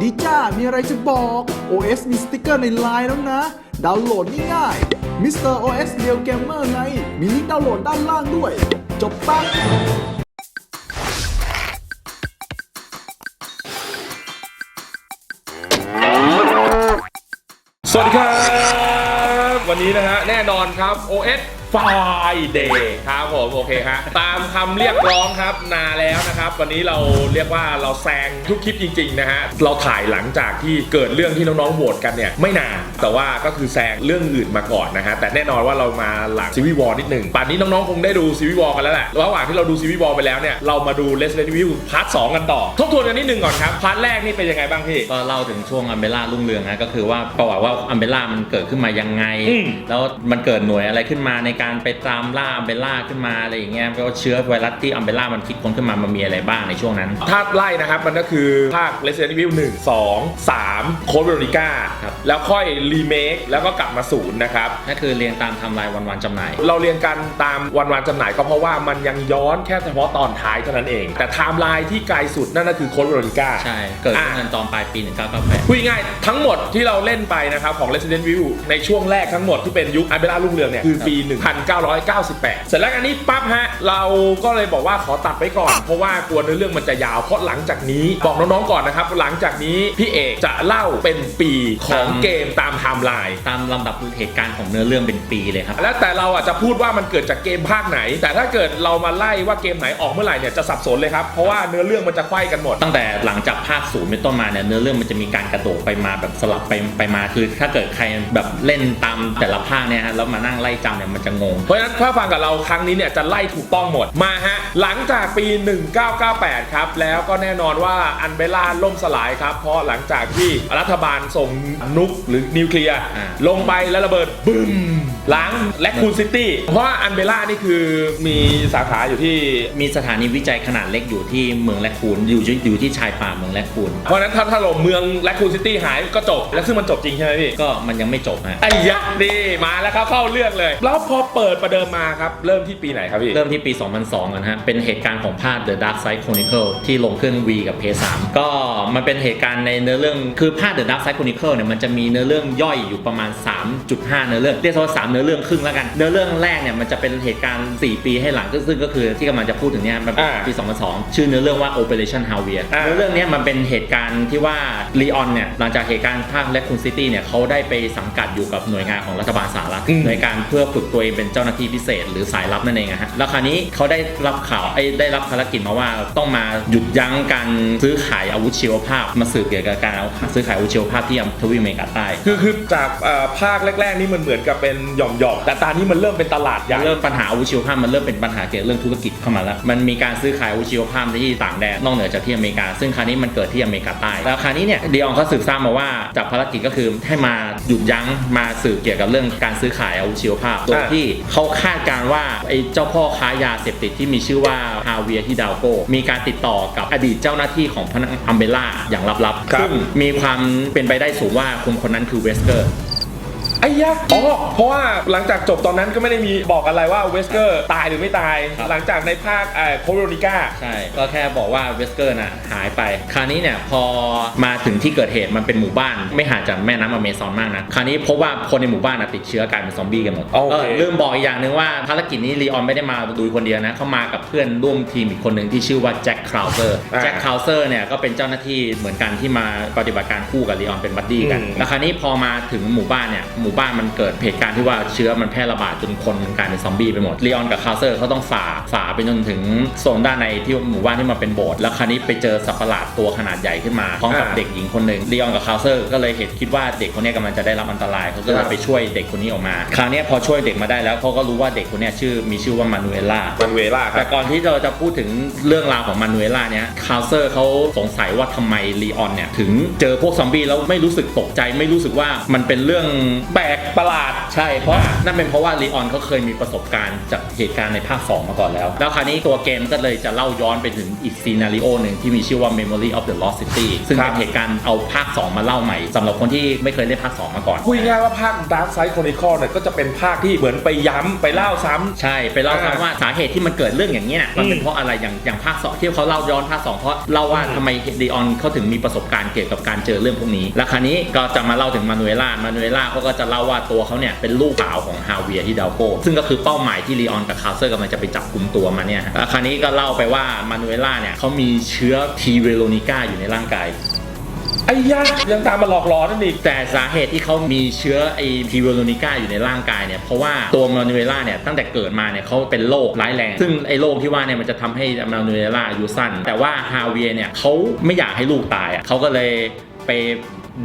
ดีจ้า มีอะไรจะบอก OS มีสติกเกอร์ในไลน์แล้วนะ ดาวน์โหลดง่ายๆ Mr. OS Real Gamer ไง มีลิงก์ดาวน์โหลดด้านล่างด้วย จบปะสวัสดีครับ วันนี้นะฮะ แน่นอนครับ OS Friday ครับผมโอเคฮะตามคำเรียกร้องครับนาแล้วนะครับ วันนี้เราเรียกว่าเราแซงทุกคลิปจริงๆนะฮะเราถ่ายหลังจากที่เกิดเรื่องที่น้องๆโหวตกันเนี่ยไม่นานแต่ว่าก็คือแซงเรื่องอื่นมาก่อนนะฮะแต่แน่นอนว่าเรามาหลังซีวีวอลนิดหนึ่งป่านนี้น้องๆคงได้ดูซีวีวอลกันแล้วแหละระหว่างที่เราดูซีวีวอลไปแล้วเนี่ยเรามาดู Resident Evil พาร์ท2กันต่อทบทวนกันนิดนึงก่อนครับพาร์ทแรกนี่เป็นยังไงบ้างพี่ ก็เล่าถึงช่วงอัมเบล่ารุ่งเรืองนะก็คือว่าประวัติว่าอัมเบล่ามันเกิดขึ้นมายังไง อืม แล้วมันเกิดหน่วยอะไรขึ้นมาในการไปตามล่าอัมเบล่าขึ้นมาอะไรอย่างเงี้ยก็เชื้อไวรัสที่อัมเบล่ามันคิดค้นขึ้นมามันมีอะไรบ้างในช่วงนั้น ถ้าไล่นะครับ มันก็คือภาค Resident Evil 1 2 3 Code Veronica ครับ แล้วค่อยรีเมคแล้วก็กลับมาศูนย์นะครับ ก็คือเรียงตามไทำลายวันวันๆจำหน่าย เราเรียงกันตามวันวันๆจำหน่ายก็เพราะว่ามันยังย้อนแค่เฉพาะตอนท้ายเท่านั้นเอง แต่ไทม์ไลน์ที่ไกลสุดนั่นก็คือ Code Veronica ใช่ เกิดขึ้นอะตอนปลายปี 1998 พูดง่ายๆทั้งหมดที่เราเล่นไปนะครับ ของ Resident Evil ในช่วงแรกทั้งหมดที่เป็นยุคอันเบล่ารุ่งเรืองเนี่ย คือปี1998 เสร็จแล้วอันนี้ปั๊บฮะ เราก็เลยบอกว่าขอตัดไปก่อน เพราะว่ากลัวเนื้อเรื่องมันจะยาว เพราะหลังจากนี้บอกน้องๆก่อนนะครับ หลังจากนี้พี่เอกจะเล่าเป็นปีของเกมตามไทม์ไลน์ ตามลำดับเหตุการณ์ของเนื้อเรื่องเป็นปีเลยครับ แล้วแต่เราอะจะพูดว่ามันเกิดจากเกมภาคไหน แต่ถ้าเกิดเรามาไล่ว่าเกมไหนออกเมื่อไหร่เนี่ยจะสับสนเลยครับ เพราะว่าเนื้อเรื่องมันจะไขว้กันหมด ตั้งแต่หลังจากภาคศูนย์เป็นต้นมาเนี่ยเนื้อเรื่องมันจะมีการกระโดดไปมาแบบสลับไปไปมาคือ ถ้าเกิดใครแบบเล่นตามแต่ละภาคเนี่ยฮะแล้วมานั่งไล่จำเนี่ยมันจะงง เพราะฉะนั้นถ้าฟังกับเราครั้งนี้เนี่ยจะไล่ถูกต้องหมดมาฮะหลังจากปี 1998 ครับ แล้วก็แน่นอนว่าอันเบล่าล่มสลายครับ เพราะหลังจากที่รัฐบาลส่งนุกหรือนิวเคลียร์อ่าลงไปแล้วระเบิดบึ้มล้างแลคคูนซิตี้เพราะว่าอันเบล่านี่คือมีสาขาอยู่ที่มีสถานีวิจัยขนาดเล็กอยู่ที่เมืองแลคคูนอยู่ที่อยู่ที่ชายป่าเมืองแลคคูนเพราะฉะนั้นถ้าถ้าลงเมืองแลคคูนซิตี้หายก็จบ แล้วซึ่งมันจบจริงใช่ไหมพี่ก็มันยังไม่จบฮะไอ้ยักษ์นี่มาแล้วครับเข้าเรื่องเลยแล้วพอเปิดประเดิมมาครับ เริ่มที่ปีไหนครับพี่ เริ่มที่ปี 2002 กันฮะ เป็นเหตุการณ์ของภาค The Dark Side Chronicle ที่ลงเครื่อง V กับ PS3 ก็มันเป็นเหตุการณ์ในเนื้อเรื่อง คือภาค The Dark Side Chronicle เนี่ย มันจะมีเนื้อเรื่องย่อยอยู่ประมาณ 3.5 เนื้อเรื่อง เรียกว่า3เนื้อเรื่องครึ่งแล้วกัน เนื้อเรื่องแรกเนี่ย มันจะเป็นเหตุการณ์ 4 ปีให้หลัง ซึ่งก็คือที่กำลังจะพูดถึงเนี่ย มันเป็นอ่าปี 2002 ชื่อเนื้อเรื่องว่า Operation Javier อ่าเนื้อเรื่องเนี้ยมันเป็นเหตุการณ์ที่ว่าลีออนเนี่ย หลังจากเหตุการณ์ภาค Raccoon City เนี่ยเขาได้ไปสังกัดอยู่กับหน่วยงานของรัฐบาลสหรัฐอืมในการเพื่อฝึกตัวเองเป็นเจ้าหน้าที่พิเศษ หรือสายลับนั่นเองอะฮะแล้วคราวนี้เขาได้รับข่าวไอ้ได้รับภารกิจมาว่าต้องมาหยุดยั้งการซื้อขายอาวุธชีวภาพ มาสืบเกี่ยวกับการเอาซื้อขายอาวุธชีวภาพที่ทวีปอเมริกาใต้คือคือจากเอ่อภาคแรก ๆ นี่มันเหมือนกับเป็นหย่อมๆแต่ตอนนี้มันเริ่มเป็นตลาดใหญ่ เริ่มปัญหาอาวุธชีวภาพมันเริ่มเป็นปัญหาเกี่ยวกับเรื่องธุรกิจเข้ามาแล้ว มันมีการซื้อขายอาวุธชีวภาพที่ต่างแดนนอกเหนือจากที่อเมริกา ซึ่งคราวนี้มันเกิดที่อเมริกาใต้แล้วคราวนี้เนี่ยเดียองเขาสืบทราบมาว่าจากภารกิจก็คือให้มาหยุดยั้งมาสืบเกี่ยวกับเรื่องการซื้อขายอาวุธชีวภาพโดยที่เขาคาดการณ์ว่าไอ้เจ้าพ่อค้ายาเสพติดที่มีชื่อว่าฮาเวียที่ดาวโก มีการติดต่อกับอดีตเจ้าหน้าที่ของพนักอัมเบล่าอย่างลับครับๆซึ่งมีความเป็นไปได้สูงว่าคนคนนั้นคือเวสเกอร์ ไอ้ยักษ์อ๋อเพราะว่าหลังจากจบตอนนั้นก็ไม่ได้มีบอกอะไรว่าเวสเกอร์ตายหรือไม่ตาย ครับ หลังจากในภาคเอ่อโคโรนิก้า ใช่ ก็แค่บอกว่าเวสเกอร์น่ะหายไป คราวนี้เนี่ยพอมาถึงที่เกิดเหตุมันเป็นหมู่บ้าน ไม่ห่างจากแม่น้ำอเมซอนมากนะ คราวนี้พบว่าคนในหมู่บ้านน่ะติดเชื้อกลายเป็นซอมบี้กันหมดโอเคเออลืมบอกอีกอย่างหนึ่งว่าภารกิจนี้ลีออนไม่ได้มาดูคนเดียวนะเขามากับเพื่อนร่วมทีมอีกคนหนึ่งที่ชื่อว่าแจ็คคราวเซอร์อ่าแจ็คคราวเซอร์เนี่ยก็เป็นเจ้าหน้าที่เหมือนกันที่มาปฏิบัติการคู่กับลีออนเป็นบัดดี้กัน อืม แล้วคราวนี้พอมาถึงหมู่บ้านเนี่ยหมูู่่บ้านมันเกิดเหตุการณ์ที่ว่าเชื้อมันแพร่ระบาดจนคนมันกลายเป็นซอมบี้ไปหมดลีออนกับคาเซอร์เขาต้องฝ่าฝ่าไปจนถึงโซนด้านในที่หมู่บ้านที่มาเป็นโบสถ์แล้วคราวนี้ไปเจอสัตว์ประหลาดตัวขนาดใหญ่ขึ้นมาพร้อมกับเด็กหญิงคนหนึ่งลีออนกับคาเซอร์ก็เลยเห็นคิดว่าเด็กคนนี้กำลังจะได้รับอันตรายเขาก็เลยไปช่วยเด็กคนนี้ออกมา คราวนี้พอช่วยเด็กมาได้แล้วเขาก็รู้ว่าเด็กคนนี้ชื่อมีชื่อว่ามานูเอล่ามันเวล่าคแต่ก่อนที่เราจะพูดถึงเรื่องราวของมานูเอล่าเนี่ยคาเซอร์เขาสงสัยว่าทำไมลีออนเนี่ยถึงเจอพวกซอมบี้แล้วไม่รู้สึกตกใจไม่รู้สึกว่ามันเป็นเรื่องแปลกประหลาด ใช่เพราะนั่นเป็นเพราะว่าลีออนเขาเคยมีประสบการณ์จากเหตุการณ์ในภาค 2 มาก่อนแล้ว แล้วคราวนี้ตัวเกมก็เลยจะเล่าย้อนไปถึงอีกซีนารีโอหนึ่งที่มีชื่อว่า Memory of the Lost City ซึ่งครัเป็บนเหตุการณ์เอาภาค 2 มาเล่าใหม่สำหรับคนที่ไม่เคยเล่นภาค 2 มาก่อนพูดง่ายๆว่าภาค Dark Side Chronicle เนี่ยก็จะเป็นภาคที่เหมือนไปย้ำไปเล่าซ้ำใช่ไปเล่าอ่าซ้ำว่าสาเหตุที่มันเกิดเรื่องอย่างนี้ยมันเป็นอืมเพราะอะไรอย่างอย่างภาคสองที่เขาเล่าย้อนภาคสองเพราะเล่าว่าทำไมดีออนเขาถึงมีประสบการณ์เกี่ยวกับการเจอเรื่องพวกนี้ แล้วคราวนี้ก็จะมาเล่าถึงมานูเอล่ามานูเอล่าเขาก็จะเล่าว่าตัวเขาเนี่ยเป็นลูกสาวของฮาเวียร์ที่ดาวโกซึ่งก็คือเป้าหมายที่ลีออนกับคาเซอร์กำลังจะไปจับกลุ่มตัวมาเนี่ยแล้วคราวนี้ก็เล่าไปว่ามานูเอล่าเนี่ยเขามีเชื้อทีเวโรนิก้าอยู่ในร่างกายไอ้ยะยังตามมาหลอกหลอนนั่นอีก แต่สาเหตุที่เขามีเชื้อไอทีเวโรนิก้าอยู่ในร่างกายเนี่ยเพราะว่าตัวมานูเอล่าเนี่ยตั้งแต่เกิดมาเนี่ยเขาเป็นโรคร้ายแรง ซึ่งไอโรคที่ว่าเนี่ยมันจะทำให้มานูเอล่าอายุสั้น แต่ว่าฮาเวียร์เนี่ยเขาไม่อยากให้ลูกตายอะเขาก็เลยไป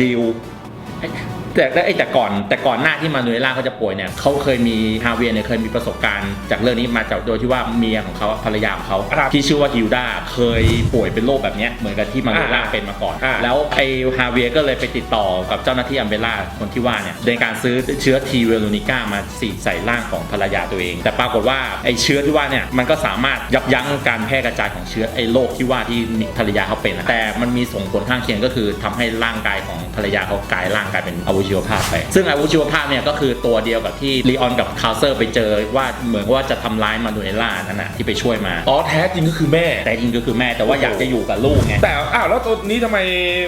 ดีลเอ้ย แต่แต่ไอ้แต่ก่อนแต่ก่อนหน้าที่มานูเอล่าเขาจะป่วยเนี่ยเขาเคยมีฮาเวียร์เนี่ยเคยมีประสบการณ์ จากเรื่องนี้มาจากโดยที่ว่าเมียของเขาภรรยาของเขาครับที่ชื่อว่าฮิลดาเคยป่วยเป็นโรคแบบเนี้ยเหมือนกับที่มานูเอล่าอ่าเป็นมาก่อนอ่าแล้วไอฮาเวียร์ก็เลยไปติดต่อกับเจ้าหน้าที่อัมเบล่าคนที่ว่าเนี่ยในการซื้อเชื้อทีเวโรนิก้ามาสีดใส่ร่างของภรรยาตัวเอง แต่ปรากฏว่าไอเชื้อที่ว่าเนี่ยมันก็สามารถยับยั้งการแพร่กระจายของเชื้อไอโรคที่ว่าที่ภรรยาเขาเป็นนะแต่มันมีส่งผลข้างเคียงก็คือทำให้ร่างกายของภรรยาเขากลายร่างกลายเป็นอวัยวะภาพไป ซึ่งอวัยวะภาพเนี่ยก็คือตัวเดียวกับที่ลีออนกับคาเซอร์ไปเจอว่าเหมือนว่าจะทำร้ายมานูเอล่านั่นน่ะที่ไปช่วยมา อ๋อแท้จริงก็คือแม่ แต่จริงก็คือแม่แต่ว่าอยากจะอยู่กับลูกไง แต่อ้าวแล้วตัวนี้ทำไม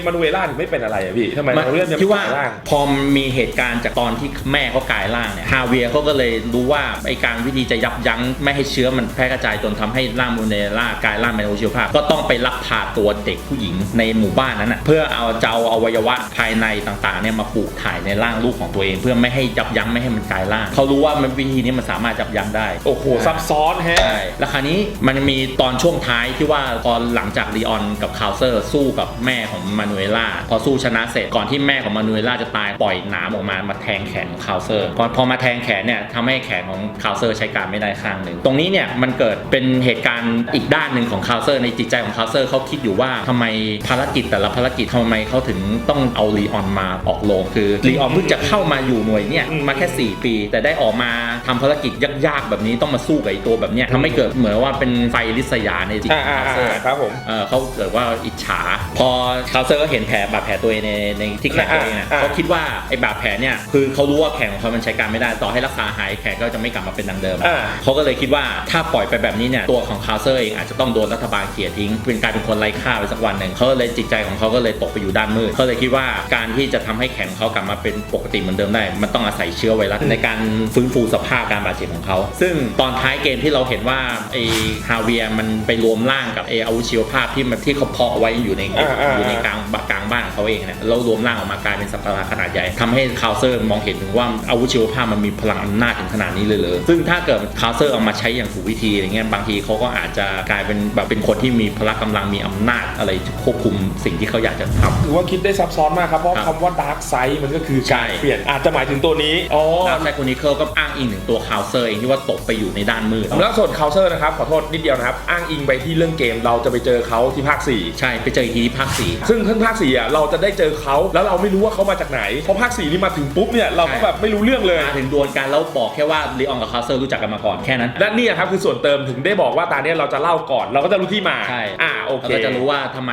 มานูเอล่าถึงไม่เป็นอะไรอะพี่ทำไมมันเราเรื่องยังที่ว่าไม่ร่างพอมีเหตุการณ์จากตอนที่แม่เขากลายร่างเนี่ยฮาเวียร์เขาก็เลยรู้ว่าไอการวิธีจะยับยั้งไม่ให้เชื้อมันแพร่กระจายจนทำให้ร่างมูเนล่ากลายร่างเป็นโอชิวภาพ ก็ต้องไปลักพาตัวเด็กผู้หญิงในหมู่บ้านนั้นนะเพื่อเอาจะเอาอวัยวะภายในต่างๆเนี่ยมาปลูกถ่ายในร่างลูกของตัวเอง เพื่อไม่ให้ยับยั้งไม่ให้มันกลายร่างเขารู้ว่ามันวิธีนี้มันสามารถยับยั้งได้โอ้โหซับซ้อนแฮะใช่แล้วคราวนี้มันมีตอนช่วงท้ายที่ว่าพอหลังจากลีออนกับคาวเซอร์สู้กับแม่ของมานูเอล่าพอสู้ชนะเสร็จก่อนที่แม่ของมานูเอล่าจะตายปล่อยหน้ำออกมามาแทงแขนของคาวเซอร์พอพอมาแทงแขนเนี่ยทำให้แขนของคาวเซอร์ใช้การไม่ได้ข้างหนึ่งตรงนี้เนี่ยมันเกิดเป็นเหตุการณ์อีกด้านหนึ่งของคาวเซอร์ในจิตใจของคาวเซอร์เขาคิดอยู่ว่าทำไมภารกิจแต่ละภารกิจทำไมเขาถึงต้องเอาลีออนมาออกโรงคือลีออนเพิ่งจะเข้ามาอยู่หน่วยเนี่ยอืมมาแค่ 4 ปี แต่ได้ออกมาทำภารกิจยากๆ แบบนี้ต้องมาสู้กับไอ้ตัวแบบเนี้ยทำให้เกิดเหมือนว่าเป็นไฟลิษยาในจิตอ่าของอ่าคาเซอร์อ่าครับผมเออเขาเกิดว่าอิจฉา พอคาเซอร์ก็เห็นแผลบาดแผลตัวเองในในที่แขนตัวเองน่ะอ่าเขาคิดว่าไอ้บาดแผลเนี่ยคือเขารู้ว่าแขนของเขามันใช้การไม่ได้ต่อให้รักษาหายแขนก็จะไม่กลับมาเป็นดังเดิมอ่าเขาก็เลยคิดว่าถ้าปล่อยไปแบบนี้เนี่ยตัวของคาเซอร์เองอาจจะต้องโดนรัฐบาลเกลียดทิ้งเป็นกลายเป็นคนไร้ค่าไปสักวันหนึ่งเขาก็เลยจิตใจของเขาก็เลยตกไปอยู่ด้านมืดเขาเลยคิดว่าการที่จะทำให้แขนของเขากลับมาเป็นปกติเหมือนเดิมได้ มันต้องอาศัยเชื้อไวรัสในการฟื้นฟูสภาพการบาดเจ็บของเขา ซึ่งตอนท้ายเกมที่เราเห็นว่าไอ้ฮาเวียร์มันไปรวมร่างกับไอ้อาวุธชีวภาพที่มันที่เขาเพาะไว้อยู่ในอ่าอ่าอยู่ในกลางกลางบ้านของเขาเองเนี่ยแล้วรวมร่างออกมากลายเป็นสัตว์ประหลาดขนาดใหญ่ทำให้คาวเซอร์มองเห็นถึงว่าอาวุธชีวภาพมันมีพลังอำนาจถึงขนาดนี้เลยเลยซึ่งถ้าเกิดคาวเซอร์เอามาใช้อย่างถูกวิธีอะไรเงี้ยบางทีเขาก็อาจจะกลายเป็นแบบเป็นคนที่มีพละกำลังมีอำนาจอะไรควบคุมสิ่งที่เขาอยากจะทำถือว่าคิดได้ซับซ้อนมากครับเพราะครับคำว่าดาร์กไซด์มันก็คือใช่ การเปลี่ยนอาจจะหมายถึงตัวนี้อ๋อแล้วไซโคนิเคิลก็อ้างอิงถึงตัวคาวเซอร์เองที่ว่าตกไปอยู่ในด้านมืดแล้วส่วนเคาน์เตอร์นะครับ ขอโทษนิดเดียวนะครับ อ้างอิงไปที่เรื่องเกมเราจะไปเจอเขาที่ภาค 4 ใช่ไปเจออีกทีที่ภาคสี่ ซึ่งเพิ่งภาค4อะเราจะได้เจอเขาแล้วเราไม่รู้ว่าเขามาจากไหนเพราะภาค4นี่มาถึงปุ๊บเนี่ยเราก็ใช่ แบบไม่รู้เรื่องเลย มาถึงดวลกันแล้วบอกแค่ว่าลีออนกับคาวเซอร์รู้จักกันมาก่อนแค่นั้น และนี่ครับคือส่วนเติมถึงได้บอกว่าตาเนี้ยเราจะเล่าก่อน เราก็จะรู้ที่มาใช่ อ่าโอเคเราก็จะรู้ว่าทำไม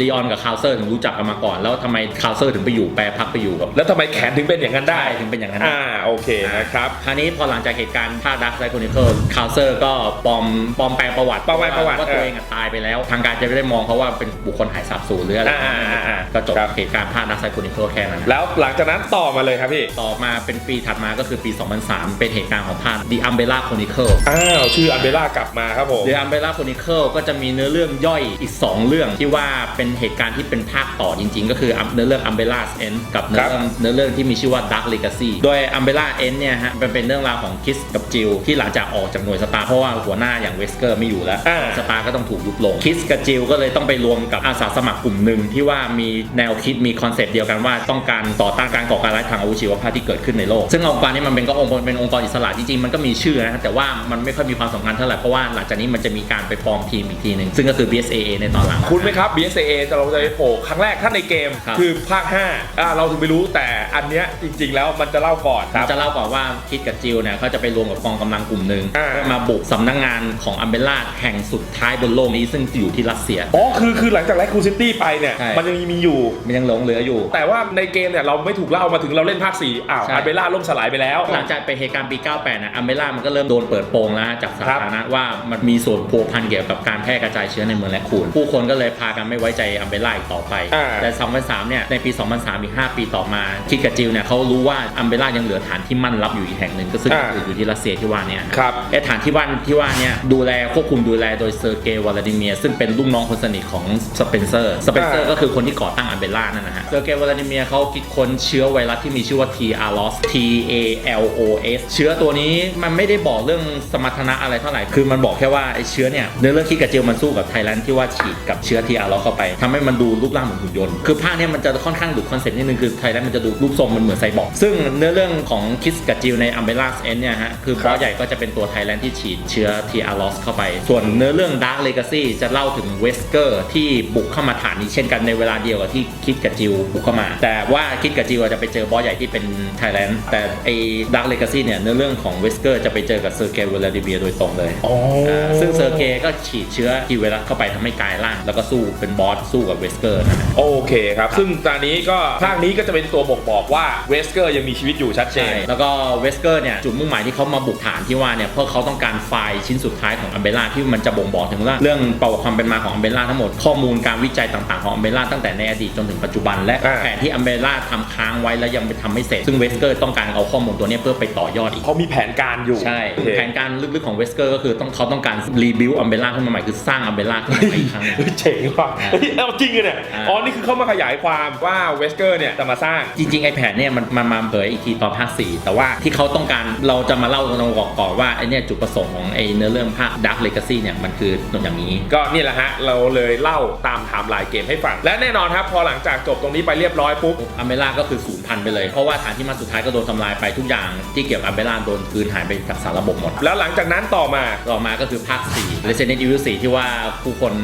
ลีออนกับคาวเซอร์ถึงรู้จักกันมาก่อน แล้วทำไมคาวเซอร์ถึงไปอยู่แปรพักไปอยู่กับแล้วทำไมแขนถึงเป็นอย่างนั้นได้ ใช่ถึงเป็นอย่างนั้น อ่าโอเคนะครับ คราวนี้พอหลังจากเหตุการณ์ภาคดักไซโคนิเคิลคาวเซอร์ก็ปลอมปลอมแปลงประวัติปลอมแปลงประวัติว่าตัวเองอะตายไปแล้ว ทางการจะไม่ได้มองเขาว่าเป็นบุคคลหายสาบสูญหรืออะไรอ่าอ่าอ่า ก็จบครับเหตุการณ์ภาคดักไซโคนิเคิลแค่นั้นแล้วหลังจากนั้นต่อมาเลยครับพี่ ต่อมาเป็นปีถัดมาก็คือปี 2003 เป็นเหตุการณ์ของภาค The Umbrella Chronicle อ้าวชื่ออันเบล่ากลับมาครับผม The Umbrella Chronicle ก็จะมีเนื้อเรื่องย่อยอีก 2 เรื่องที่ว่าเป็นเหตุการณ์ที่เป็นภาคต่อจริงๆ ก็คือเนื้อเรื่อง Umbrella's End กับเนื้อเรื่องเนื้อเรื่องที่มีชื่อว่า Dark Legacy โดย Umbrella End เนี่ยฮะมันเป็นเรื่องราวของคิสกับจิลที่หลังจากออกจากหน่วยสตาร์เพราะว่าหัวหน้าอย่างเวสเกอร์ไม่อยู่แล้วอ่าสตาร์ก็ต้องถูกยุบลงคิสกับจิลก็เลยต้องไปรวมกับอาสาสมัครกลุ่มหนึ่งที่ว่ามีแนวคิดมีคอนเซปต์เดียวกันว่าต้องการต่อต้านการก่อการร้ายทางอาวุธชีวภาพที่เกิดขึ้นในโลก ซึ่งองค์กรนี้มันเป็นก็องค์กรเป็นองค์กรอิสระจริงๆมันก็มีชื่อนะแต่ว่ามันไม่ค่อยมีความสำคัญเท่าไหร่เพราะว่าหลังจากนี้มันจะมีการไปฟอร์มทีมอีกทีหนึ่งซึ่งก็คือ BSA BSAA ในตอนหลังคุณไหมครับ BSAA จะเราจะไปโผล่ครั้งแรกถ้าในเกมครับคือภาค5อ่าเราถึงไม่รู้แต่อันเนี้ยจริง ๆ แล้วมันจะเล่าก่อนครับ จะเล่าก่อนว่าคิดกับจิลเนี่ยเขาจะไปรวมกับกองกำลังกลุ่มหนึ่งอ่า เพื่อมาบุกสำนักงานของอัมเบล่าแห่งสุดท้ายบนโลกนี้ซึ่งอยู่ที่รัสเซีย อ๋อคือคือหลังจากแรคคูซิตี้ไปเนี่ย ใช่ มันยังมีอยู่ มันยังหลงเหลืออยู่ แต่ว่าในเกมเนี่ยเราไม่ถูกเล่ามาถึงเราเล่นภาค4อ้าวใช่อาเบล่าล่มสลายไปแล้ว หลังจากไปเหตุการณ์ปี 98 นะอัมเบล่ามันก็เริ่มโดนเปิดโปงแล้วฮะจากสาธารณะว่ามันมีส่วนพัวพันเกี่ยวกับการแพร่กระจายเชื้อในเมืองและคูนผู้คนก็เลยพากันไม่ไว้ใจอัมเบล่าอีกต่อไป อ่า แต่ 2003 เนี่ย ในปี 2003 อีก 5 ปีต่อมาคิดกับจิลเนี่ยเขารู้ว่าอัมเบล่ายังเหลือฐานที่มั่นรับอยู่อีกแห่งหนึ่งก็ซึ่งอ่า อยู่ที่รัสเซียที่ว่าเนี่ยครับ ไอ้ฐานที่ว่าที่ว่าเนี่ยดูแลควบคุมดูแลโดยเซอร์เกย์วลาดิเมียร์ซึ่งเป็นลูกน้องคนสนิทของสเปนเซอร์สเปนเซอร์อ่า ก็คือคนที่ก่อตั้งอัมเบล่านั่นนะฮะเซอร์เกย์วลาดิเมียร์เขาคิดค้นเชื้อไวรัสที่มีชื่อว่า T a l o s T A L O S เชื้อตัวนี้มันไม่ได้บอกเรื่องสมรรถนะอะไรเท่าไหร่คือมันบอกแค่ว่าไอ้เชื้อเนี่ยในเรื่องคิดกับเจลมันสู้กับไทยแลนด์ที่ว่าฉีดกับเชื้อ T a l o s เข้าไปทำให้มันดูรูปร่างเหมือนหุ่นยนต์คือภาคเนี้มันจะค่อนข้างดูคอนเซ็ปต์นิดนึงคือไทยแลนด์มันจะดูรูปทรงมันเหมือนไซบอร์กซึ่งเนื้อเรื่องของคิสกับจิลในอัมเบล่าเอ็นเนี่ยฮะคือบครัอบสใหญ่ก็จะเป็นตัวไทยแลนด์ที่ฉีดเชื้อ T a l o s เข้าไป ส่วนเนื้อเรื่อง Dark Legacy จะเล่าถึงเวสเกอร์ที่บุกเข้ามาฐานนี้เช่นกันในเวลาเดียวกับที่คิดกับจิลบุกเข้ามา แต่ว่าคิดกับจิลจะไปเจอบอสใหญ่ที่เป็นไทยแลนด์แต่ไอ้ Dark Legacy เนี่ยเนื้อเรื่องของเวสเกอร์จะไปเจอกับเซอร์เกย์วลาดิเมียร์โดยตรงเลยอ๋ออาซึ่งเซอร์เกย์ก็ฉีดเชื้อทีไวรัสเข้าไปทำให้กลายร่าง แล้วก็สู้เป็นบอสสู้กับเวสเกอร์นะฮะโอเคครับซึ่งตอนนี้ก็ภาคนี้ก็จะเป็นตัวบ่งบอกว่าเวสเกอร์ยังมีชีวิตอยู่ชัดเจใช่นแล้วก็เวสเกอร์เนี่ยจุดมุ่งหมายที่เขามาบุกฐานที่ว่าเนี่ยเพราะเขาต้องการไฟล์ชิ้นสุดท้ายของอัมเบล่าที่มันจะบ่งบอกถึงว่าเรื่องประวัติความเป็นมาของอัมเบล่าทั้งหมดข้อมูลการวิจัยต่างๆของอัมเบล่าตั้งแต่ในอดีตจนถึงปัจจุบันและอ่าแผนที่อัมเบล่าทำค้างไว้แล้วยังไปทำไม่เสร็จซึ่งเวสเกอร์ต้องการเอาข้อมูลตัวเนี้ยเพื่อไปต่อยอดอีกเขามีแผนการอยู่ใช่โอเคแผนการลึกๆของเวสเกอร์ก็คือต้องเขาต้องการรีบิวอัมเบล่าขึ้นมาใหม่คือสร้างอัมเบล่าขึ้นมาใหม่อีกครั้งหนึ่งเฮ้ยเจ๋งว่ะอ่าเฮ้ยเอาจริงเลยเนี่ยอ่าอ๋อนี่คือเขามาขยายความว่าเวสเกอร์เนี่ยจะมาสร้างจริงๆไอแผนเนี่ยมันมันมาเผยอีกทีตอนภาค4แต่ว่าที่เขาต้องการเราจะมาเล่าตรงๆก่อนว่าไอเนี่ยจุดประสงค์ของไอเนื้อเรื่องภาค Dark Legacy เนี่ยมันคืออย่างนี้ ก็นี่แหละฮะเราเลยเล่าตามไทม์ไลน์เกมให้ฟัง และแน่นอนครับพอหลังจากจบตรงนี้ไปเรียบร้อยปุ๊บอัมเบล่าก็คือศูนย์พันไปเลย เพราะว่าฐานที่มาสุดท้ายก็โดนทำลายไปทุกอย่างที่เกี่ยวกับอัมเบล่าโดนคืนหายไปจากสารระบบหมด แล้วหลังจากนั้นต่อมาต่อมาก็คือภาค 4 Resident Evil 4ที่ว่าผู้คน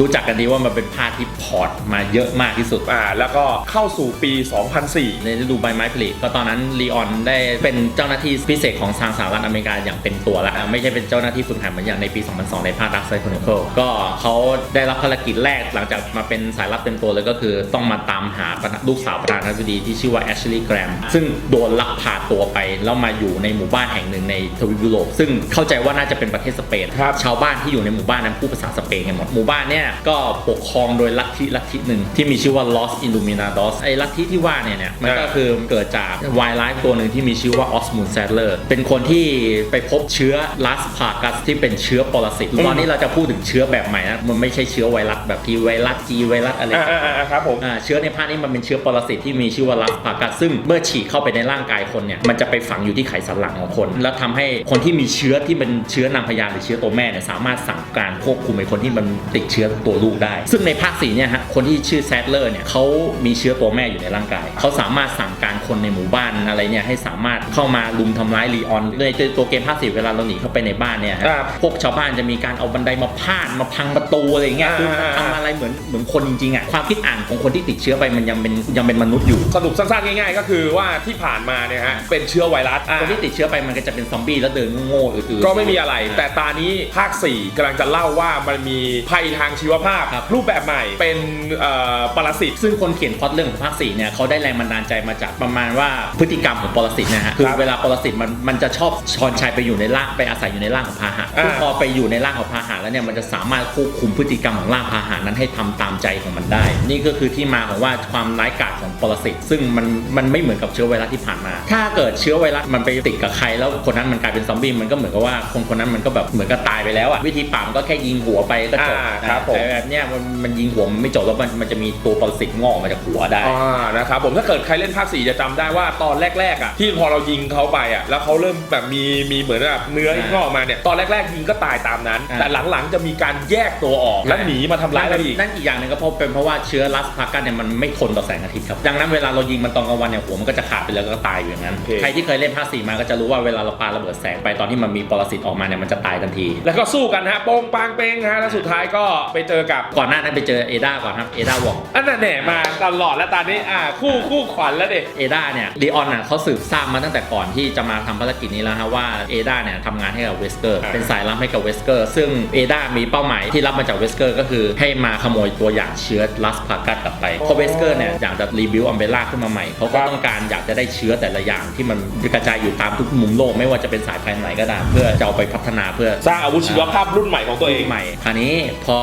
รู้จักกันดีว่ามันเป็นภาคที่พอร์ตมาเยอะมากที่สุดอ่าแล้วก็เข้าสู่ปี 2004ในฤดูใบไม้ผลิก็ตอนนั้นลีออนได้เป็นเจ้าหน้าที่พิเศษของทางสหรัฐอเมริกาอย่างเต็มตัวแล้วอะไม่ใช่เป็นเจ้าหน้าที่ฝึกหัดเหมือนอย่างในปี 2002 ในภาค Dark Side Chronicle ก็เขาได้รับภารกิจแรกหลังจากมาเป็นสายลับเต็มตัวเลยก็คือต้องมาตามหาลูกสาวประธานาธิบดีที่ชื่อว่าแอชลีย์แกรมซึ่งโดนลักพาตัวไป แล้วมาอยู่ในหมู่บ้านแห่งหนึ่งในทวีปยุโรปซึ่งเข้าใจว่าน่าจะเป็นประเทศสเปนครับชาวบ้านที่อยู่ในหมู่บ้านนั้นพูดภาษาสเปนกันหมดหมู่บ้านเนี่ยก็ปกครองโดยลัทธิลัทธิหนึ่งที่มีชื่อว่า Los Illuminados ไอ้ลัทธิที่ว่าเนี่ยเนี่ยมันก็อ่าคือเกิดจากวายไลฟ์ตัวหนึ่งที่มีชื่อว่าออสมูนแซดเลอร์เป็นคนที่ไปพบเชื้อลัสพากัสที่เป็นเชื้อปรสิตตอนนี้เราจะพูดถึงเชื้อแบบใหม่นะมันไม่ใช่เชื้อไวรัสแบบทีไวรัสจีไวรัสอะไรอ่าอ่าอ่าครับผมอ่าเชื้อในภาคนี้มันเป็นเชื้อปรสิตที่มีชื่อว่าลัสพากัสซึ่งเมื่อฉีดเข้าไปในร่างกายคนเนี่ยมันจะไปฝังอยู่ที่ไขสันหลังของคน แล้วทำให้คนที่มีเชื้อที่เป็นเชื้อนางพญาหรือเชื้อตัวแม่เนี่ยสามารถสั่งการควบคุมไอ้คนที่มันติดเชื้อตัวลูกได้ ซึ่งในภาคสี่เนี่ยฮะคนที่ชื่อแซดเลอร์เนี่ยเขามีเชื้อตัวแม่อยู่ในร่างกายเขาสามารถสั่งการคนในหมู่บ้านอะไรเนี่ยให้สามารถเข้ามาลุมทำร้ายลีออนในตัวเกมภาคสี่เวลาเราหนีเข้าไปในบ้านเนี่ยฮะครับพวกชาวบ้านจะมีการเอาบันไดมาพาดมาพังประตูอะไรอย่างเงี้ยคืออ่าทำอะไรเหมือนเหมือนคนจริงๆอะความคิดอ่านของคนที่ติดเชื้อไปมันยังเป็นยังเป็นมนุษย์อยู่สรุปสั้นๆง่ายๆ ก็คือว่าที่ผ่านมาเนี่ยฮะเป็นเชื้อไวรัสอ่าคนที่ติดเชื้อไปมันก็จะเป็นซอมบี้แล้วเดินโง่ๆอืดๆก็ไม่มีอะไร แต่ตานี้ภาค 4กำลังจะเล่าว่ามันมีภัยทางชีวภาพครับรูปแบบใหม่เป็นเอ่อปรสิตซึ่งคนเขียนพล็อตเรื่องของภาคสี่เนี่ยเขาได้แรงบันดาลใจมาจากประมาณว่าพฤติกรรมของปรสิตนะฮะคือเวลาปรสิตมันมันจะชอบชอนชัยไปอยู่ในร่างไปอาศัยอยู่ในร่างของพาหะอ่า ซึ่งพอไปอยู่ในร่างของพาหะแล้วเนี่ยมันจะสามารถควบคุมพฤติกรรมของร่างพาหะนั้นให้ทำตามใจของมันได้ นี่ก็คือที่มาของว่าความร้ายกาจของปรสิตซึ่งมันมันไม่เหมือนกับเชื้อไวรัสที่ผ่านมา ถ้าเกิดเชื้อไวรัสมันไปติดกับใครแล้วคนนั้นมันกลายเป็นซอมบี้มันก็เหมือนกับว่าคนคนนั้นมันก็แบบเหมือนกับตายไปแล้วอะวิธีปราบมันก็แค่ยิงหัวไปก็จบอ่าครับผม แต่แบบเนี้ยมันมันยิงหัวมันไม่จบแล้วมันมันจะมีตัวปรสิตงอกออกมาจากหัวได้ อ่านะครับผมถ้าเกิดใครเล่นภาค4จะจำได้ว่าตอนแรกๆอะที่พอเรายิงเขาไปอะแล้วเขาเริ่มแบบมีมีเหมือนแบบเนื้ออ่างอกมาเนี่ยตอนแรกๆยิงก็ตายตามนั้นอ่าแต่หลังๆจะมีการแยกตัวออกและหนีมาทำร้ายเราอีกนั่นอีกอย่างหนึงก็เพราะเป็นเพราะว่าเชื้อรัสพากันเนี่ยมันไม่ทนต่อแสงอาทิตย์ครับดังนั้นเวลาเรายิงมันตอนกลางวันเนี่ยหัวมันก็จะขาดไปแล้วก็ตายอยู่อย่างนั้นโอเคใครที่เคยเล่นภาคสี่มาก็จะรู้ว่าเวลาเราปาระเบิดแสงไปตอนที่มันมีปรสิตออกมาเนี่ยมันจะตายทันที แล้วก็สู้กันฮะโป้งปางเป้งฮะแล้วสุดท้ายก็ไปเจอกับก่อนหน้านั้นไปเจอเอดาก่อนครับเอดาวองอันนั้นแหน่มาตลอดแล้วตอนนี้อ่าคู่คู่ขวัญแล้วเด็เอดาเนี่ยลีออนน่ะเขาสืบทราบมาตั้งแต่ก่อนที่จะมาทำภารกิจนี้แล้วฮะว่าเอดาเนี่ยทำงานให้กับเวสเกอร์อ่าเป็นสายลับให้กับเวสเกอร์ซึ่งเอดามีเป้าหมายที่รับมาจากเวสเกอร์ก็คือให้มาขโมยตัวอย่างเชื้อลัสพากัสกลับไปเพราะเวสเกอร์เนี่ยอยากจะรีบิวอัมเบล่าขึ้นมาใหม่เขาก็ต้องการอยากจะได้เชื้อแต่ละอย่างที่มันกระจายอยู่ตามทุกมุมโลกไม่ว่าจะเป็นสายพันธุ์ไหนก็ตามเพื่อจะเอาไปพัฒนาเพื่อสร้างอาวุธชีวภาพรุ่นใหม่ของตัวเองใหม่คราวนี้พอ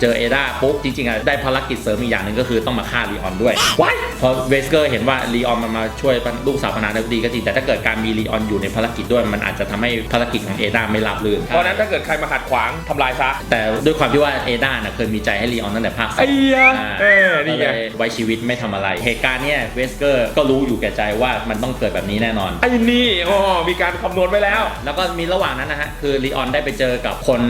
เจอเอดาปุ๊บจริงๆอะได้ภารกิจเสริมอีกอย่างหนึ่งก็คือต้องมาฆ่าลีออนด้วยว้ายพอเวสเกอร์เห็นว่าลีออนมันมาช่วยลูกสาวพนาธิบดีก็จริง แต่ถ้าเกิดการมีลีออนอยู่ในภารกิจด้วยมันอาจจะทำให้ภารกิจของเอดาไม่ราบรื่นเพราะฉะนั้นถ้าเกิดใครมาขัดขวางทำลายซะ แต่ด้วยความที่ว่าเอดาน่ะเคยมีใจให้ลีออนตั้งแต่ภาคสองไอ้ยะอ่าเออนี่ก็ไงเลยไว้ชีวิตไม่ทำอะไร เหตุการณ์เนี้ยเวสเกอร์ก็รู้อยู่แก่ใจว่ามันต้องเกิดแบบนี้แน่นอนไอ้นี่อ๋อมีการคำนวณไว้แล้ว แล้วก็มีระหว่างนั้นนะฮะคือลีออนได้ไปเจอกับคน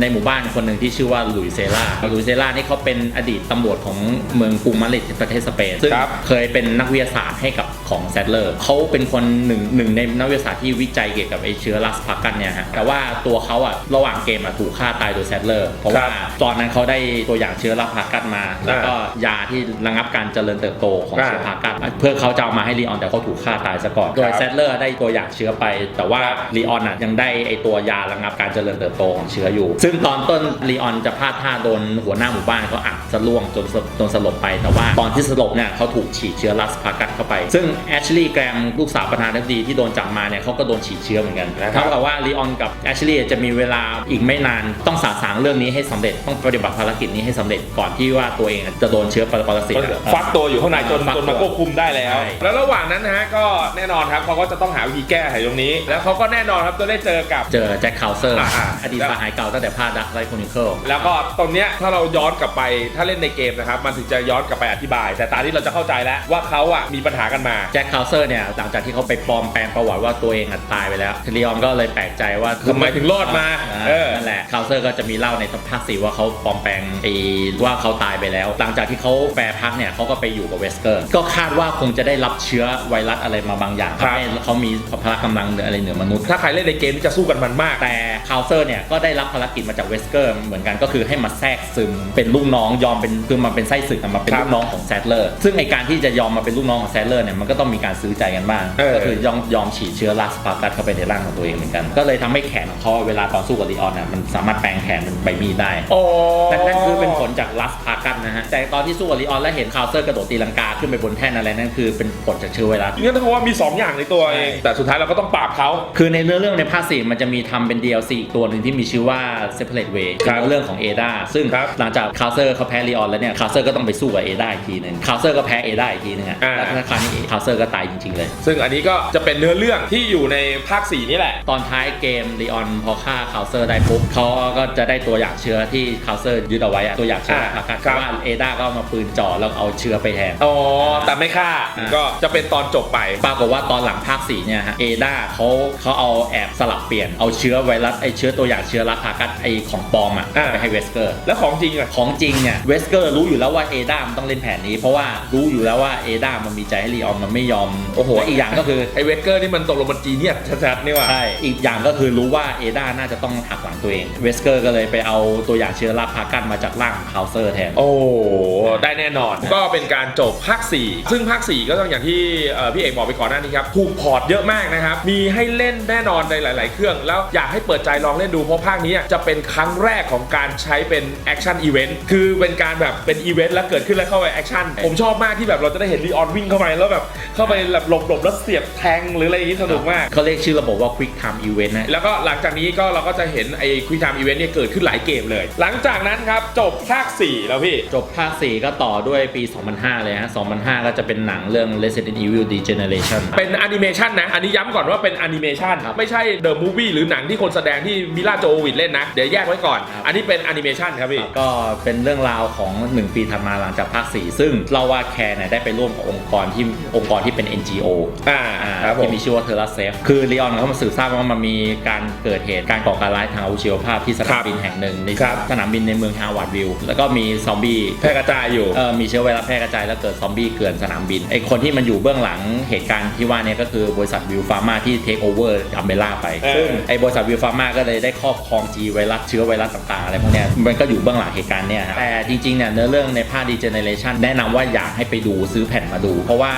ในหมู่บ้านคนหนึ่งที่ชื่อว่าหลุยเซล่าหลุยเซล่านี่เขาเป็นอดีตตำรวจของเมืองกรุงมาดริดประเทศสเปนซึ่งครับเคยเป็นนักวิทยาศาสตร์ให้กับของแซดเลอร์เขาเป็นคนหนึ่งหนึ่งในนักวิทยาศาสตร์ที่วิจัยเกี่ยวกับไอเชื้อลัสพากันเนี่ยฮะแต่ว่าตัวเขาอะระหว่างเกมอะถูกฆ่าตายโดยแซดเลอร์เพราะว่าตอนนั้นเขาได้ตัวอย่างเชื้อลัสพากันมา แล้วก็ยาที่ระงับการเจริญเติบโตของเชื้อพากันเพื่อเขาจะเอามาให้ลีออนแต่เขาถูกฆ่าตายซะก่อนโดยแซดเลอร์ได้ตัวอย่างเชื้อไป แต่ว่าลีออนอะยังได้ไอตัวยาระงับการเจริญเติบโตของเชื้ออยู่ ซึ่งตอนต้นลีออนจะพลาดท่าโดนหัวหน้าหมู่บ้านเขาอัดสะล่วงจนสลบจนสลบไปแต่ว่าตอนที่สลบเนี่ยเขาถูกฉีดเชื้อลัสพากัสเข้าไป ซึ่งแอชลีย์แกรมลูกสาวประธานาธิบดีที่โดนจับมาเนี่ยเขาก็โดนฉีดเชื้อเหมือนกันนะครับเท่ากับว่าลีออนกับแอชลีย์จะมีเวลาอีกไม่นานต้องสาสางเรื่องนี้ให้สำเร็จต้องปฏิบัติภารกิจนี้ให้สำเร็จก่อนที่ว่าตัวเองจะโดนเชื้อปรสิตอะฟักตัวอยู่ข้างในจนฟักจนมาควบคุมได้แล้วใช่แล้วระหว่างนั้นนะฮะก็แน่นอนครับเขาก็จะต้องหาวิธีแก้ไขตรงนี้ แล้วเขาก็แน่นอนครับจะได้เจอกับเจอแจ็คคาวเซอร์อ่าอ่าอดีตสหายเก่าตั้งแต่ภาคดักไลท์คอนิเคิลแล้วก็ตรงเนี้ยถ้าเราย้อนกลับไปถ้าเล่นในเกมนะครับมันถึงจะย้อนกลับไปอธิบาย แต่ตอนนี้เราจะเข้าใจแล้วว่าเขาอะมีปัญหากันมา แจ็คคาวเซอร์เนี่ยหลังจากที่เขาไปปลอมแปลงประวัติว่าตัวเองอะตายไปแล้วลีออนก็เลยแปลกใจว่าทำไมถึงรอดมาอ่าเออนั่นแหละคาวเซอร์ก็จะมีเล่าในภาคสี่ว่าเขาปลอมแปลงไอ้ว่าเขาตายไปแล้ว หลังจากที่เขาแปรพักเนี่ยเขาก็ไปอยู่กับเวสเกอร์ ก็คาดว่าคงจะได้รับเชื้อไวรัสอะไรมาบางอย่างครับทำให้เขามีพละกำลังเหนืออะไรเหนือมนุษย์ ถ้าใครเล่นในเกมนี่จะสู้กันมันมาก แต่คาวเซอร์เนี่ยก็ได้รับภารกิจมาจากเวสเกอร์เหมือนกันก็คือให้มาแทรกซึมเป็นลูกน้องยอมเป็นคือมาเป็นไส้ศึกอะมาเป็นครับลูกน้องของแซดเลอร์ซึ่งไอการที่จะยอมมาเป็นลูกน้องของแซดเลอร์เนี่ยมันก็ต้องมีการซื้อใจกันบ้าง เออ ก็คือยอมยอมฉีดเชื้อลาสปาร์กัสเข้าไปในร่างของตัวเองเหมือนกัน ก็เลยทำให้แขนของเขาเวลาตอนสู้กับลีออนน่ะมันสามารถแปลงแขนเป็นใบมีดได้โอ้นั่นนั่นคือเป็นผลจากลัสพากันนะฮะแต่ตอนที่สู้กับลีออนแล้วเห็นคาวเซอร์กระโดดตีลังกาขึ้นไปบนแท่นอะไรนั่นคือเป็นผลจากเชื้อไวรัส งั้นเขาว่ามี 2 อย่างในตัวเองใช่แต่สุดท้ายเราก็ต้องปราบเขา คือในเนื้อเรื่องในภาคสี่มันจะมีทำเป็น DLC อีกตัวหนึ่งที่มีชื่อว่า Separate Way ครับเป็นเรื่องของเอดาซึ่งครับหลังจากคาวเซอร์เขาแพ้ลีออนแล้วเนี่ยคาวเซอร์ก็ต้องไปสู้กับเอดาอีกทีหนึ่งคาวเซอร์ก็แพ้เอดาอีกทีหนึงอะอ่า แล้วคราวนี้คาวเซอร์ก็ตายจริง ๆ เลย ซึ่งอันนี้ก็จะเป็นเนื้อเรื่องที่อยู่ในภาค 4 นี่แหละ ตอนท้ายเกมลีออนพอฆ่าคาวเซอร์ได้ปุ๊บเขาก็จะได้ตัวอย่างเชื้อที่คาวเซอร์ยึดเอาไว้อะตัวอย่างเชื้ออ่าพากัสครับว่าเอดาก็เอามาปืนจ่อแล้วเอาเชื้อไปแทน อ๋อ แต่ไม่ฆ่าอ่า ก็จะเป็นตอนจบไป ปรากฏว่าตอนหลังภาค4เนี่ยฮะเอดาเขาเขาเอาแอบสลับเปลี่ยนเอาเชื้อไวรัสไอเชื้อตัวอย่างเชื้อรัสพากัสไอของปลอมอะอ่า ไปให้เวสเกอร์ แล้วของจริงอะของจริงเนี่ยเวสเกอร์รู้อยู่แล้วว่าเอดามันต้องเล่นแผนนี้ เพราะว่ารู้อยู่แล้วว่าเอดามันมีใจให้ลีออนมันไม่ยอม โอ้โหและอีกอย่างก็คือ ไอเวสเกอร์นี่มันตกลงมันจีเนี่ยชัดๆนี่ว่ะใช่ อีกอย่างก็คือรู้ว่าเอดาน่าจะต้องหักหลังตัวเอง เวสเกอร์ก็เลยไปเอาตัวอย่างเชื้อราพากันมาจากร่างของคาวเซอร์แทน โอ้ได้แน่นอน ก็เป็นการจบภาค 4 ซึ่งภาค 4 ก็ต้องอย่างที่เอ่อพี่เอกบอกไปก่อนหน้านี้ครับ ถูกพอร์ตเยอะมากนะครับ มีให้เล่นแน่นอนในหลาย ๆ เครื่อง แล้วอยากให้เปิดใจลองเล่นดู เพราะภาคนี้จะเป็นครั้งแรกของการใช้เป็นแอคชั่นอีเวนต์ คือเป็นการแบบเป็นอีเวนต์แล้วเกิดขึ้นแล้วเข้าไปแอคชั่น ผมชอบมากที่แบบเราจะได้เห็นลีออนวิ่งเข้าไปแล้วแบบ เข้าไปแบบหลบๆแล้วเสียบแทงหรืออะไรอย่างนี้สนุกมาก เขาเรียกชื่อระบบว่า Quick Time Event นะ แล้วก็หลังจากนี้ก็เราก็จะเห็นไอ้คุยไทม์อีเวนต์เนี่ยเกิดขึ้นหลายเกมเลย หลังจากนั้นครับ จบภาค 4 แล้วพี่ จบภาค 4 ก็ต่อด้วยปี 2005 เลยฮะ 2005 ก็จะเป็นหนังเรื่อง Resident Evil Degeneration เป็นแอนิเมชันนะ อันนี้ย้ำก่อนว่าเป็นแอนิเมชันครับไม่ใช่เดอะมูฟวี่หรือหนังที่คนแสดงที่มิลาโจโวิดเล่นนะ เดี๋ยวแยกไว้ก่อนครับอันนี้เป็นแอนิเมชันครับพี่ ก็เป็นเรื่องราวของ 1 ปีถัดมาหลังจากภาค 4 ซึ่งเราว่าแคร์เนี่ยได้ไปร่วมกับองค์กรที่องค์กรที่เป็น NGO อ่าอ่าครับผม ที่มีชื่อว่าเทอร์ s เซฟคือลีออนเขามาสืบทราบว่ามันมีการเกิดเหตุการก่อการร้ายทางอาวุธชีวภาพที่สนามบินแห่งหนึ่งในครับ สนามบินในเมืองฮาวาร์ดวิลแล้วก็มีซอมบี้ แพร่กระจายอยู่ เออมีเชื้อไวรัสแพร่กระจายแล้วเกิดซอมบี้เกลื่อนสนามบินไอคนที่มันอยู่เบื้องหลังเหตุการณ์ที่ว่าเนี่ยก็คือบริษัทวิวฟาร์มาที่เทคโอเวอร์อัมเบล่าไป เออ ซึ่งไอบริษัทวิวฟาร์มาก็เลยได้ครอบครองจีไวรัสเชื้อไวรัสต่างๆอะไรพวกเนี้ยเนี่ยมันก็อยู่เบื้องหลังเหตุการณ์เนี่ยฮะแต่จริงๆเนี่ยเนื้อเรื่องในภาคดีเจเนเรชันแนะนำว่าอยากให้ไปดูซื้อแผ่นมาดู เพราะว่า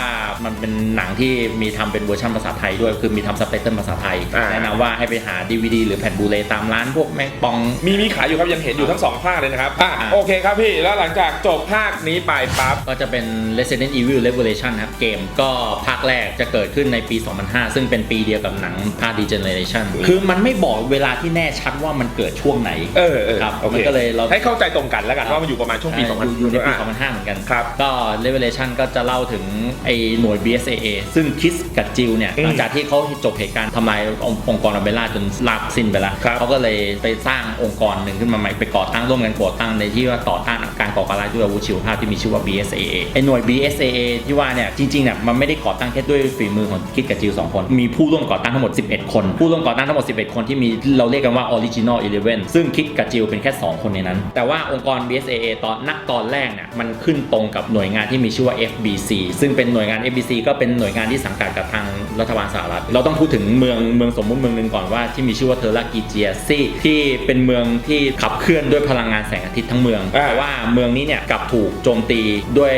มันเป็นหนังที่มีทำเป็นเวอร์ชันภาษาไทยด้วยคือมีทำซับไตเติลภาษาไทยอ่าแนะนำว่าให้ไปหา DVD หรือแผ่นบูเลตามร้านพวกแม็กปอง มีมีขายอยู่ครับยังเห็นอยู่ทั้งสองภาคเลยนะครับอะอะโอเคครับพี่ แล้วหลังจากจบภาคนี้ไปปั๊บ ก็จะเป็น Resident Evil Revelation นะครับ เกมก็ภาคแรกจะเกิดขึ้นในปี 2005 ซึ่งเป็นปีเดียวกับหนังภาค Degeneration คือมันไม่บอกเวลาที่แน่ชัดว่ามันเกิดช่วงไหนเออเออครับโอเคมันก็เลยเราให้เข้าใจตรงกันแล้วกันว่ามันอยู่ประมาณช่วงปีอ่า2000อยู่ในปีอะ2005 เหมือนกันครับก็ Revelation ก็จะเล่าถึงไอ้หน่วย BSAA ซึ่งคิสกับจิลเนี่ยอืมหลังจากที่เขาจบเหตุการณ์ทำลายองค์องค์กรอัมเบล่าจนลาบสิ้นไปแล้วครับเขาก็เลยไปสร้างองค์กรหนึ่งขึ้นมาใหม่ไปก่อตั้งร่วมกันก่อตั้งในที่ว่าต่อต้าน การก่อการร้ายด้วยอาวุธชีวภาพที่มีชื่อว่า BSAA ไอ้หน่วย BSAA ที่ว่าเนี่ยจริงๆเนี่ยมันไม่ได้ก่อตั้งแค่ด้วยฝีมือของคิดกับจิลสองคน มีผู้ร่วมก่อตั้งทั้งหมด 11 คน ผู้ร่วมก่อตั้งทั้งหมด 11 คนที่มีเราเรียกกันว่า Original 11ซึ่งคิดกับจิลเป็นแค่ 2 คนในนั้น แต่ว่าองค์กร BSAA ตอนนักตอนแรกเนี่ยมันขึ้นตรงกับหน่วยงานที่มีชื่อว่า FBC ซึ่งเป็นหน่วยงาน FBC ก็เป็นหน่วยงานที่สังกัดกับทางรัฐบาลสหรัฐ เราต้องพูดถึงเมืองเมืองสมมุติเมืองหนึ่งก่อนว่าที่มีชื่อว่าเทอร์ลากีเจียซี่ที่เป็นเมืองที่ขับเคลื่อนด้วยพลังงานแสงอาทิตย์ทั้งเมืองแต่ว่าเมืองนี้เนี่ยกลับถูกโจมตีด้วย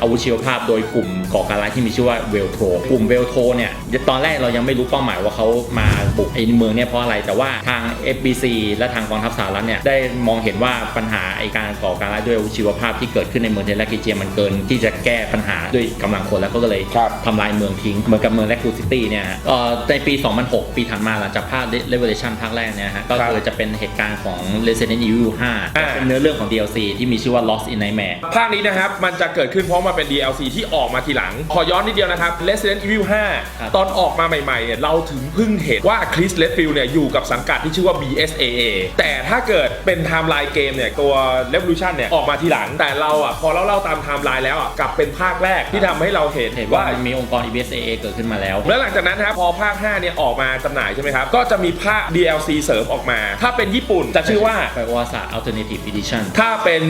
อาวุธชีวภาพโดยกลุ่มก่อการร้ายที่มีชื่อว่าเวลโทรกลุ่มเวลโทรเนี่ยตอนแรกเรายังไม่รู้เป้าหมายว่าเขามาบุกไอ้เมืองเนี่ยเพราะอะไรแต่ว่าทาง FBC และทางกองทัพสหรัฐเนี่ยได้มองเห็นว่าปัญหาไอ้การก่อการร้ายด้วยอาวุธชีวภาพที่เกิดขึ้นในเมืองเทเลกิเจียมันเกิน ที่จะแก้ปัญหาด้วยกำลังคนแล้วก็เลยครับทำลายเมืองทิ้งเหมือนกับเมืองแลคูซิตี้เนี่ยฮะเอ่อในปี 2006 ปีถัดมาหลังจากภาค Revelation ภาคแรกเนี่ยฮะก็คือจะเป็นเหตุการณ์ของ Resident Evil 5อ่าเป็นเนื้อเรื่องของ DLC ที่มีชื่อว่า Lost in Nightmare ภาคนี้นะครับ มันจะเกิดขึ้นเพราะมันเป็น DLC ที่ออกมาทีหลัง ขอย้อนนิดเดียวนะครับ Resident Evil ครับ 5 ตอนออกมาใหม่ๆเนี่ยเราถึงเพิ่งเห็นว่าคริสเลดฟิลเนี่ยอยู่กับสังกัดที่ชื่อว่า BSAA แต่ถ้าเกิดเป็นไทม์ไลน์เกมเนี่ยตัว Revolution เนี่ยออกมาทีหลัง แต่เราอะพอเราเล่าตามไทม์ไลน์แล้วอะกลับเป็นภาคแรกที่ทำให้เราเห็นเห็นว่าว่า มันมีองค์กร EBSAA เกิดขึ้นมาแล้ว แล้วหลังจากนั้นนะครับพอภาค 5 เนี่ยออกมาจำหน่ายใช่ไหมครับ ก็จะมีภาค DLC เสริมออกมา ถ้าเป็นญี่ปุ่นจะชื่อว่าไปวาสา Alternative Edition ถ้าเป็น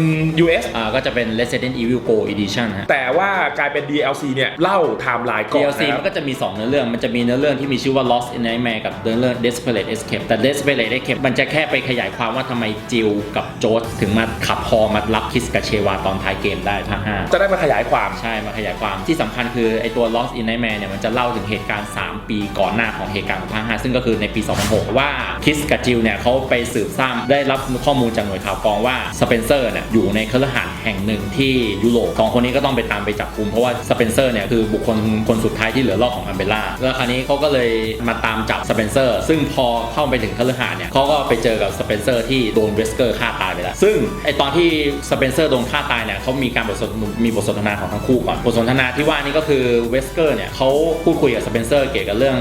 US อ่าก็จะเป็น Resident Evil Go Edition ฮะ แต่ว่ากลายเป็น DLC เนี่ย เล่าไทม์ไลน์ก่อน DLC นะครับมันก็จะมี 2 เนื้อเรื่อง มันจะมีเนื้อเรื่องที่มีชื่อว่า Lost in Nightmare กับเนื้อเรื่อง Desperate Escape แต่ Desperate Escape มันจะแค่ไปขยายความว่าทำไมจิลกับโจสถึงมาขับพอมารับคิสกับเชวาตอนท้ายเกมได้ภาค5จะได้มาขยายความใช่มาขยายความที่สำคัญคือไอตัว Lost in Nightmare เนี่ยมันจะเล่าถึงเหตุการณ์ 3 ปีก่อนหน้าของเหตุการณ์ของภาค5ซึ่งก็คือในปี 2006 ว่าคิสกับจิลเนี่ยเขาไปสืบทราบได้รับข้อมูลจากหน่วยข่าวกรองว่าสเปนเซอร์เนี่ยอยู่ในคฤหาสน์แห่งหนึ่งที่ยุโรปสองคนนี้ก็ต้องไปตามไปจับกุมเพราะว่าสเปนเซอร์เนี่ยคือบุคคลคนสุดท้ายที่เหลือรอดของอัมเบล่าแล้วคราวนี้เขาก็เลยมาตามจับสเปนเซอร์ ซึ่งพอเข้าไปถึงคฤหาสน์เนี่ยเขาก็ไปเจอกับสเปนเซอร์ที่โดนเวสเกอร์ฆ่าตายไปแล้ว ซึ่งไอตอนที่สเปนเซอร์โดนฆ่าตายเนี่ยเขามีการบทสนมีบทสนทนาของทั้งคู่ก่อนบทสนทนาที่ว่านี่ก็คือเวสเกอร์เนี่ยเขาพูดคุยกับสเปนเซอร์เกี่ยวกับเรื่อง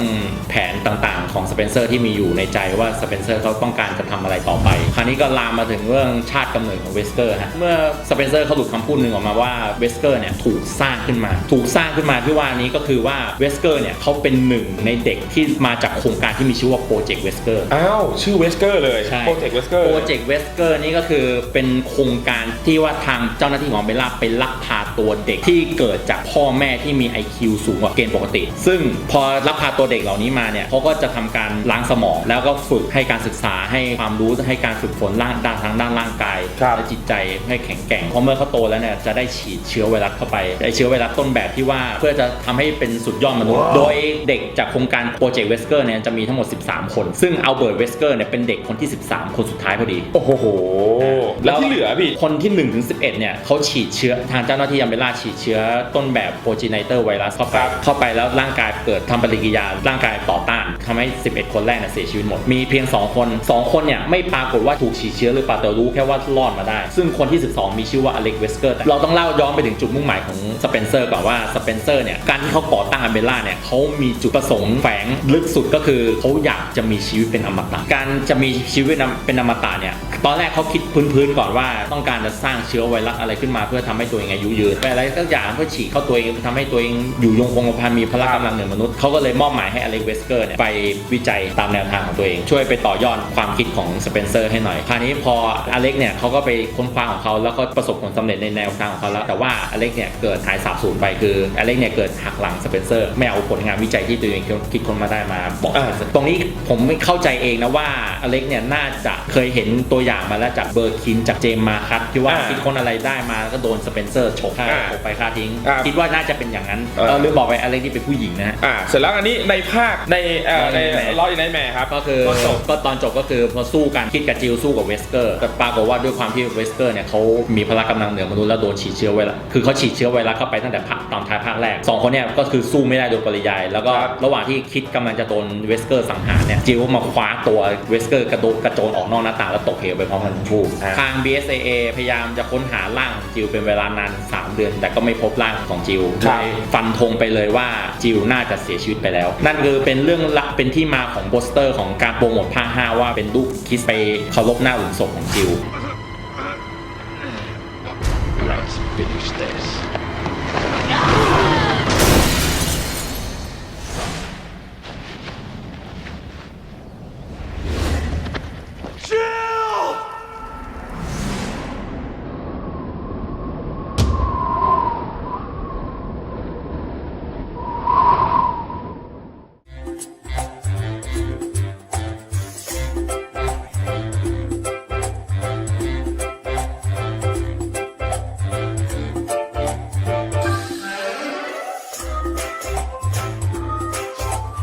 แผนต่างๆ ของสเปนเซอร์ที่มีอยู่ในใจว่าสเปนเซอร์เขาต้องการจะทำอะไรต่อไป คราวนี้ก็ลามมาถึงเรื่องชาติกำเนิดของเวสเกอร์ฮะเมื่อสเปนเซอร์เขาหลุดคำพูดหนึ่งออกมาว่าเวสเกอร์เนี่ยถูกสร้างขึ้นมา ถูกสร้างขึ้นมาที่ว่านี้ก็คือว่าเวสเกอร์เนี่ยเขาเป็นหนึ่งในเด็กที่มาจากโครงการที่มีชื่อว่าโปรเจกต์เวสเกอร์อ้าว ชื่อเวสเกอร์เลยใช่โปรเจกต์เวสเกอร์โปรเจกต์เวสเกอร์นี่ก็คือเป็นโครงการที่ว่าทางเจ้าหน้าที่ของเบลล่าไปลักพาตัวเด็กที่เกิดจากพ่อแม่ที่มี IQ สูงกว่าเกณฑ์ปกติ ซึ่งพอลักพาตัวเด็กเหล่านี้มาเนี่ยเขาก็จะทำการล้างสมอง แล้วก็ฝึกให้การศึกษาให้ความรู้ให้การฝึกฝนร่างด้านทางด้านร่างกายครับและจิตใจให้แข็งแกร่งเพราะเมื่อเขาโตแล้วเนี่ยจะได้ฉีดเชื้อไวรัสเข้าไปไอเชื้อไวรัสต้นแบบที่ว่าเพื่อจะทำให้เป็นสุดยอดมนุษย์ โดยเด็กจากโครงการโปรเจกต์เวสเกอร์เนี่ยจะมีทั้งหมด 13 คน ซึ่งอัลเบิร์ตเวสเกอร์เนี่ยเป็นเด็กคนที่ 13 คนสุดท้ายพอดี โอ้โห แล้วที่เหลือพี่ คนที่1ถึง11 เนี่ยเขาฉีดเชื้อทางเจ้าหน้าที่ยัมเบล่าฉีดเชื้อต้นแบบโปรจีไนเตอร์ไวรัสเข้าไปครับเข้าไปแล้วร่างกายเกิดทำปฏิกิริยาร่างกายต่อต้านทำให้ 11 คนแรกเนี่ยเสียชีวิตหมด มีเพียง 2 คน 2 คนเนี่ยไม่ปรากฏว่าถูกฉีดเชื้อหรือเปล่าแต่รู้แค่ว่ารอดมาได้ ซึ่งคนที่ 12มีชื่อว่าอเล็กเวสเกอร์แต่เราต้องเล่าย้อนไปถึงจุดมุ่งหมายของสเปนเซอร์ก่อนว่าสเปนเซอร์เนี่ยการที่เขาก่อตั้งอเมล่าเนี่ยเขามีจุดประสงค์แฝงลึกสุดก็คือเขาอยากจะมีชีวิตเป็นอมตะการจะมีชีวิตเป็นอมตะเนี่ย ตอนแรกเขาคิดพื้นๆก่อนว่าต้องการจะสร้างเชื้อไวรัสอะไรขึ้นมา เพื่อทำให้ตัวเองอายุยืนไปอะไรสักอย่างเพื่อฉีดเข้าตัวเองทำให้ตัวเองอยู่ยงคงกระพันมีพละกำลังเหนือมนุษย์เขาก็เลยมอบหมายให้อเล็กเวสเกอร์เนี่ยไปวิจัยตามแนวทางของตัวเอง ช่วยไปต่อยอดความคิดของสเปนเซอร์ให้หน่อย คราวนี้พออเล็กเนี่ยเขาก็ไปค้นคว้าของเขาแล้วก็ประสบผลสำเร็จในแนวทางของเขาแล้ว แต่ว่าอเล็กเนี่ยเกิดหายสาบสูญไปคืออเล็กเนี่ยเกิดหักหลังสเปนเซอร์ไม่เอาผลงานวิจัยที่ตัวเองคิดค้นมาได้มาบอกตรงนี้ผมไม่เข้าใจเองนะว่าอเล็กเนี่ยน่าจะเคยเห็นตัวอย่างอย่างมาแล้วจากเบอร์คินจากเจมส์มาคัตที่ว่าอ่าคิดคนอะไรได้มาแล้วก็โดนสเปนเซอร์ฉกฆ่าอ่าฉกไปฆ่าทิ้งอ่าคิดว่าน่าจะเป็นอย่างนั้นเออ เออหรือบอกไปอะไรที่เป็นผู้หญิงนะฮะ อ่าเสร็จแล้วอันนี้ในภาคในเอ่อใน Law in Nightmare ลออินไนแมร์ครับก็คือตอนจบก็ตอนจบก็คือพอสู้กันคิดกับจิลสู้กับเวสเกอร์แต่ปรากฏว่าด้วยความที่เวสเกอร์เนี่ยเขามีพละกำลังเหนือมนุษย์แล้วโดนฉีดเชื้อไวรัสคือเขาฉีดเชื้อไวรัสเข้าไปตั้งแต่ภาคตอนท้ายภาคแรกสองคนเนี่ยก็คือสู้ไม่ได้โดยปริยาย แล้วก็ครับระหว่างที่คิดกำลังจะโดนเวสเกอร์สังหารเนี่ยจิลมาคว้าตัวเวสเกอร์กระโดดกระโจนออกนอกหน้าต่างแล้วตกเหวไปพร้อมกันทั้งคู่อ่าทาง BSAA พยายามจะค้นหาร่างของจิลเป็นเวลานาน 3 เดือน แต่ก็ไม่พบร่างของจิลครับเลยฟันธงไปเลยว่าจิลน่าจะเสียชีวิตไปแล้ว นั่นคือเป็นเรื่องลักเป็นที่มาของโปสเตอร์ของการโปรโมทภาค5ว่าเป็นลูกคิดไปเคารพหน้าหลุมศพของจิล Let's